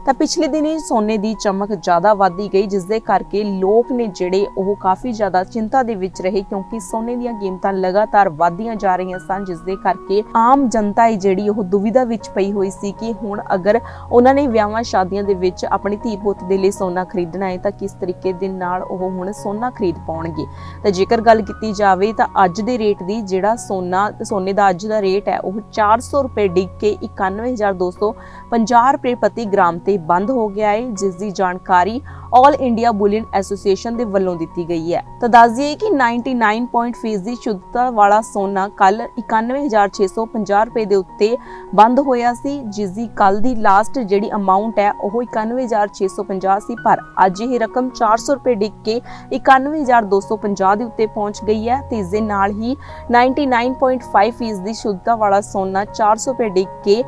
ਤਾਂ ਪਿਛਲੇ ਦਿਨੀ ਸੋਨੇ ਦੀ ਚਮਕ ਜ਼ਿਆਦਾ ਵਧਦੀ ਗਈ ਜਿਸ ਦੇ ਕਰਕੇ ਲੋਕ ਨੇ ਜਿਹੜੇ ਉਹ ਕਾਫੀ ਜ਼ਿਆਦਾ ਚਿੰਤਾ ਦੇ ਵਿੱਚ ਰਹੇ, ਕਿਉਂਕਿ ਸੋਨੇ ਦੀਆਂ ਕੀਮਤਾਂ ਲਗਾਤਾਰ ਵਧਦੀਆਂ ਜਾ ਰਹੀਆਂ ਸਨ ਜਿਸ ਦੇ ਕਰਕੇ ਆਮ ਜਨਤਾ ਹੈ ਜਿਹੜੀ ਉਹ ਦੁਵਿਧਾ ਵਿੱਚ ਪਈ ਹੋਈ ਸੀ ਕਿ ਹੁਣ ਅਗਰ ਉਹਨਾਂ ਨੇ ਵਿਆਹਾਂ ਸ਼ਾਦੀਆਂ ਦੇ ਵਿੱਚ ਆਪਣੀ ਧੀ ਪੁੱਤ ਦੇ ਲਈ ਸੋਨਾ ਖਰੀਦਣਾ ਹੈ, ਤਾਂ ਕਿਸ ਤਰੀਕੇ ਦੇ ਨਾਲ ਉਹ ਹੁਣ ਸੋਨਾ ਖਰੀਦ ਪਾਉਣਗੇ? ਤਾਂ ਜੇਕਰ ਗੱਲ ਕੀਤੀ ਜਾਵੇ, ਤਾਂ ਅੱਜ ਦੇ ਰੇਟ ਦੀ ਜਿਹੜਾ ਸੋਨਾ, ਸੋਨੇ ਦਾ ਅੱਜ ਦਾ ਰੇਟ ਹੈ, ਉਹ 400 ਰੁਪਏ ਡਿੱਗ ਕੇ 91250 ਰੁਪਏ ਪ੍ਰਤੀ ਗ੍ਰਾਮ ਤੇ ਬੰਦ ਹੋ ਗਿਆ ਹੈ ਜਿਸ ਦੀ ਜਾਣਕਾਰੀ ਆਲ ਇੰਡੀਆ ਬੁਲੀਅਨ ਐਸੋਸੀਏਸ਼ਨ ਦੇ ਵੱਲੋਂ ਦਿੱਤੀ ਗਈ ਹੈ। ਤਾਂ ਦੱਸ ਦਈਏ ਕਿ 99 ਫੀਸਦੀ ਸ਼ੁੱਧਤਾ ਵਾਲਾ ਸੋਨਾ ਕੱਲ 91650 ਰੁਪਏ ਦੇ ਉੱਤੇ ਬੰਦ ਹੋਇਆ ਸੀ ਜਿਸ ਦੀ ਕੱਲ ਦੀ ਲਾਸਟ ਜਿਹੜੀ ਅਮਾਉਂਟ ਹੈ, ਉਹ 91650 ਸੀ ਪਰ ਅੱਜ ਇਹ ਰਕਮ 400 ਰੁਪਏ ਡਿੱਗ ਕੇ 91250 ਦੇ ਉੱਤੇ ਪਹੁੰਚ ਗਈ ਹੈ ਤੇ ਇਸ ਦੇ ਨਾਲ ਹੀ 99.5 ਫੀਸਦੀ ਸ਼ੁੱਧਤਾ ਵਾਲਾ ਸੋਨਾ 400 ਰੁਪਏ ਡਿੱਗ ਕੇ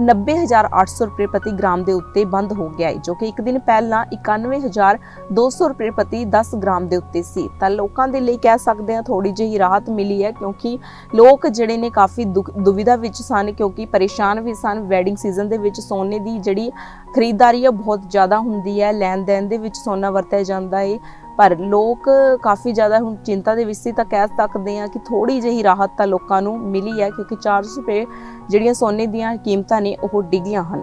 90800 ਰੁਪਏ ਪ੍ਰਤੀ ਗ੍ਰਾਮ ਦੇ ਉੱਤੇ ਬੰਦ ਹੋ ਗਿਆ ਹੈ, ਜੋ ਕਿ ਇੱਕ ਦਿਨ ਪਹਿਲਾਂ 91200 ਰੁਪਏ ਪ੍ਰਤੀ 10 ਗ੍ਰਾਮ ਦੇ ਉੱਤੇ ਸੀ। ਤਾਂ ਲੋਕਾਂ ਦੇ ਲਈ ਕਹਿ ਸਕਦੇ ਹਾਂ ਥੋੜੀ ਜਿਹੀ ਰਾਹਤ ਮਿਲੀ ਹੈ, ਕਿਉਂਕਿ ਲੋਕ ਜਿਹੜੇ ਨੇ ਕਾਫੀ ਦੁਵਿਧਾ ਵਿੱਚ ਸਨ, ਕਿਉਂਕਿ ਪਰੇਸ਼ਾਨ ਵੀ ਸਨ। ਵੈਡਿੰਗ ਸੀਜ਼ਨ ਦੇ ਵਿੱਚ ਸੋਨੇ ਦੀ ਜਿਹੜੀ ਖਰੀਦਦਾਰੀ ਹੈ ਬਹੁਤ ਜ਼ਿਆਦਾ ਹੁੰਦੀ ਹੈ। ਲੈਣ ਦੇਣ ਦੇ ਵਿੱਚ ਸੋਨਾ ਵਰਤਿਆ ਜਾਂਦਾ ਹੈ। ਪਰ ਲੋਕ ਕਾਫੀ ਜ਼ਿਆਦਾ ਹੁਣ ਚਿੰਤਾ ਦੇ ਵਿੱਚ ਸੀ ਤਾਂ ਕਹਿ ਸਕਦੇ ਹਾਂ ਕਿ ਥੋੜੀ ਜਿਹੀ ਰਾਹਤ ਤਾਂ ਲੋਕਾਂ ਨੂੰ ਮਿਲੀ ਹੈ ਕਿਉਂਕਿ 400 ਰੁਪਏ ਜਿਹੜੀਆਂ ਸੋਨੇ ਦੀਆਂ ਕੀਮਤਾਂ ਨੇ ਉਹ ਡਿੱਗੀਆਂ ਹਨ।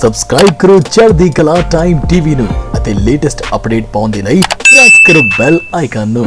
ਸਬਸਕ੍ਰਾਈਬ ਕਰੋ ਚੜ੍ਹਦੀ ਕਲਾ ਟਾਈਮ ਟੀਵੀ ਨੂੰ ਅਤੇ ਲੇਟੈਸਟ ਅਪਡੇਟ ਪਾਉਣ ਦੇ ਲਈ ਪ੍ਰੈਸ ਕਰੋ ਬੈਲ ਆਈਕਨ ਨੂੰ।